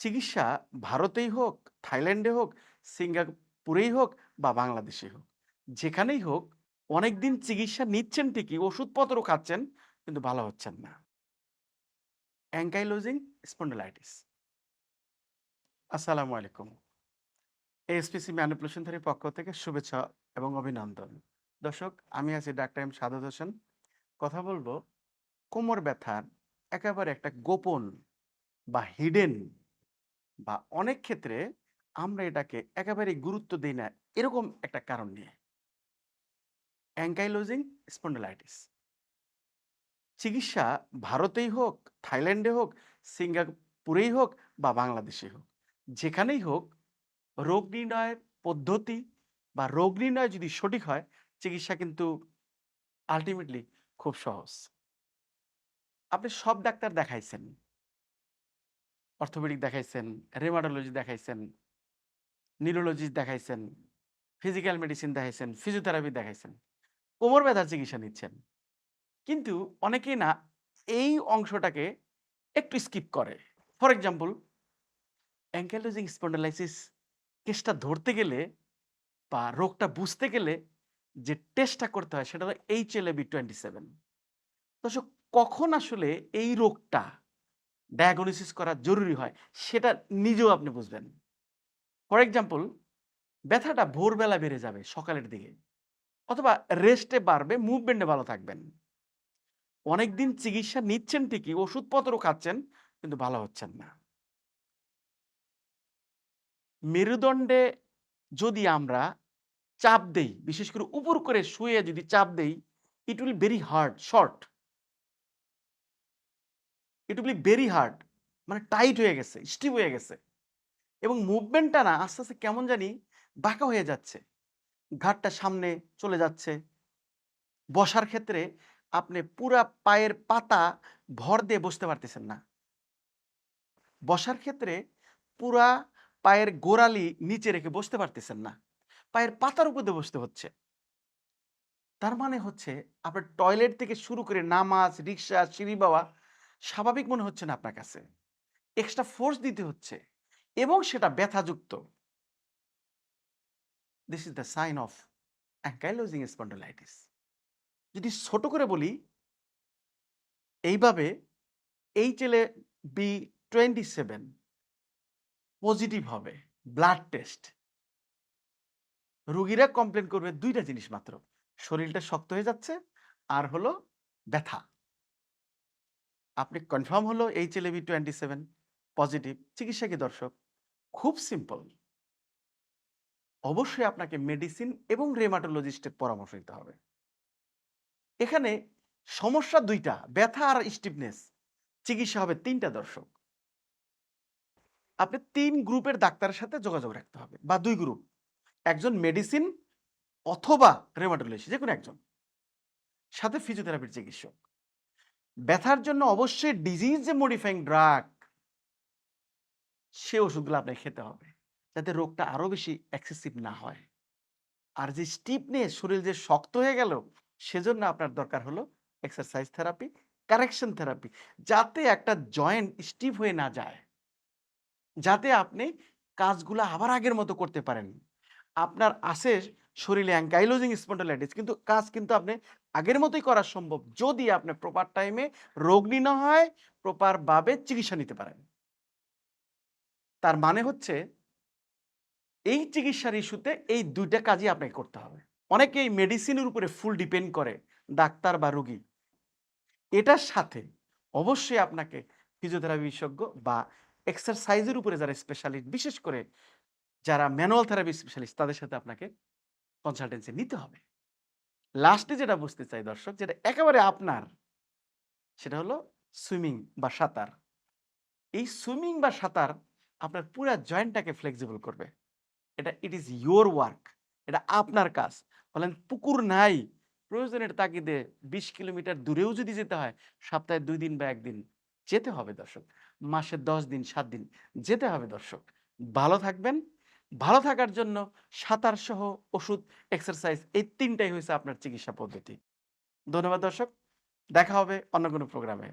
চিকিৎসা ভারতেই হোক, থাইল্যান্ডে হোক, সিঙ্গাপুরেই হোক বা বাংলাদেশেই হোক। যেখানেই হোক অনেকদিন চিকিৎসা নিচ্ছেন ঠিকই, ওষুধপত্র খাচ্ছেন কিন্তু ভালো হচ্ছেন না। Ankylosing spondylitis. আসসালামু আলাইকুম। এএসপিসি ম্যানিপুলেশন থেরাপির পক্ষ থেকে শুভেচ্ছা এবং অভিনন্দন। দর্শক আমি আছি ডাক্তার এম সাদত হোসেন। কথা বলব কোমর ব্যথার একেবারে একটা গোপন বা হিডেন বা অনেক ক্ষেত্রে আমরা এটাকে একেবারে গুরুত্ব দিই না এরকম একটা কারণ নিয়ে। Ankylosing spondylitis. চিকিৎসা ভারতেই হোক, থাইল্যান্ডে হোক, সিঙ্গাপুরেই হোক বা বাংলাদেশেই হোক। যেখানেই হোক রোগ নির্ণয়ের পদ্ধতি বা রোগ নির্ণয় যদি সঠিক হয় চিকিৎসা কিন্তু আলটিমেটলি খুব সহজ। আপনি সব ডাক্তার দেখাইছেন। অর্থোপেডিক দেখাইছেন, রেমাটোলজি দেখাইছেন, নিউরোলজিস্ট দেখাইছেন, ফিজিক্যাল মেডিসিন দেখাইছেন, ফিজিওথেরাপি দেখাইছেন। কোমর ব্যথার চিকিৎসা নিচ্ছেন। কিন্তু অনেকেই না এই অংশটাকে একটু স্কিপ করে। ফর এক্সাম্পল অ্যাঙ্কাইলোজিং স্পন্ডিলাইসিস কেসটা ধরতে গেলে বা রোগটা বুঝতে গেলে যে টেস্টটা করতে হয় সেটা হলো HLA-B27 দর্শক কখন আসলে এই রোগটা ডায়াগনোসিস করা জরুরি হয় সেটা নিজেও আপনি বুঝবেন। ফর এক্সাম্পল ব্যথাটা ভোরবেলা বেড়ে যাবে সকালের দিকে অথবা রেস্টে বাড়বে, মুভমেন্টে ভালো থাকবেন। অনেকদিন চিকিৎসা নিচ্ছেন ঠিকই, ওষুধপত্র খাচ্ছেন কিন্তু ভালো হচ্ছেন না। মেরুদণ্ডে যদি আমরা চাপ দেই, বিশেষ করে উপর করে শুয়ে যদি চাপ দেই, it will very hard, short. It will be very hard মানে টাইট হয়ে গেছে, স্টিভ হয়ে গেছে। এবং মুভমেন্টটা না আস্তে, আস্তে কেমন জানি বাঁকা হয়ে যাচ্ছে। ঘাটটা সামনে চলে যাচ্ছে। বসার ক্ষেত্রে আপনি পুরা পায়ের পাতা ভর দিয়ে বসতে পারতেছেন না। বসার ক্ষেত্রে পুরা পায়ের গোড়ালি নিচে রেখে বসতে পারতেছেন না। পায়ের পাতার উপর দিয়ে বসতে হচ্ছে। তার মানে হচ্ছে আপনার টয়লেট থেকে শুরু করে নামাজ, রিক্সা, সিঁড়ি বাওয়া স্বাভাবিক মনে হচ্ছে না আপনার কাছে। এক্সট্রা ফোর্স দিতে হচ্ছে এবং সেটা ব্যথাযুক্ত। This is the sign of ankylosing spondylitis. যদি ছোট করে বলি, এইভাবে এই চেলে বি টোয়েন্টি সেভেন পজিটিভ হবে ব্লাড টেস্ট। রুগীরা কমপ্লেন করবে দুইটা জিনিস মাত্র। শরীরটা শক্ত হয়ে যাচ্ছে আর হলো ব্যথা। আপনি কনফার্ম হলো HLA-B27 পজিটিভ। চিকিৎসা কি দর্শক? খুব সিম্পল। অবশ্যই আপনাকে মেডিসিন এবং রেমাটোলজিস্টের পরামর্শ নিতে হবে। এখানে সমস্যা দুইটা, ব্যথা আর স্টিফনেস। চিকিৎসা হবে তিনটা দর্শক। আপনি তিন গ্রুপের ডাক্তারের সাথে যোগাযোগ রাখতে হবে, বা দুই গ্রুপ। একজন মেডিসিন অথবা রেমাটোলজিস্ট যেকোনো একজন। সাথে ফিজিওথেরাপির চিকিৎসক। ব্যথার জন্য অবশ্যই ডিজিজ যে মডিফাইং ড্রাগ সে ওষুধগুলো আপনাকে খেতে হবে। যাতে রোগটা আরও বেশি এক্সেসিভ না হয়। আর যে স্টিফনেস শরীর যে শক্ত হয়ে গেল সেজন্য আপনার দরকার হলো এক্সারসাইজ থেরাপি, কারেকশন থেরাপি যাতে একটা জয়েন্ট স্টিফ হয়ে না যায়। যাতে আপনি কাজগুলা আবার আগের মতো করতে পারেন। আপনার আছে শরীরে অ্যাঙ্কাইলোজিং স্পন্ডিলাইটিস কিন্তু কাজ কিন্তু আপনি আগের মতোই করা সম্ভব যদি আপনি প্রপার টাইমে রোগ নির্ণয় হয়, প্রপার ভাবে চিকিৎসা নিতে পারেন। তার মানে হচ্ছে এই চিকিৎসার ইস্যুতে এই দুইটা কাজই আপনাকে করতে হবে। অনেকেই মেডিসিনের উপরে ফুল ডিপেন্ড করে ডাক্তার বা রোগী। এটার সাথে অবশ্যই আপনাকে ফিজিওথেরাপি বিশেষজ্ঞ বা এক্সারসাইজের উপরে যারা স্পেশালিস্ট বিশেষ করে যারা ম্যানুয়াল থেরাপি স্পেশালিস্ট তাদের সাথে আপনাকে কনসালটেন্সি নিতে হবে। লাস্টে যেটা বুঝতে চাই দর্শক যেটা একেবারে আপনার সেটা হলো সুইমিং বা সাঁতার। এই সুইমিং বা সাঁতার আপনার পুরা জয়েন্টটাকে ফ্লেক্সিবল করবে। এটা ইট ইজ ইউর ওয়ার্ক। এটা আপনার কাজ। বলেন পুকুর নাই, প্রয়োজনের তাগিদে ২০ কিলোমিটার দূরেও যদি যেতে হয় সপ্তাহে দুই দিন বা একদিন যেতে হবে দর্শক। মাসে ১০ দিন, সাত দিন যেতে হবে দর্শক। ভালো থাকবেন। ভালো থাকার জন্য সাঁতার সহ ওষুধ, এক্সারসাইজ এই তিনটাই হয়েছে আপনার চিকিৎসা পদ্ধতি। ধন্যবাদ দর্শক। দেখা হবে অন্য কোনো প্রোগ্রামে।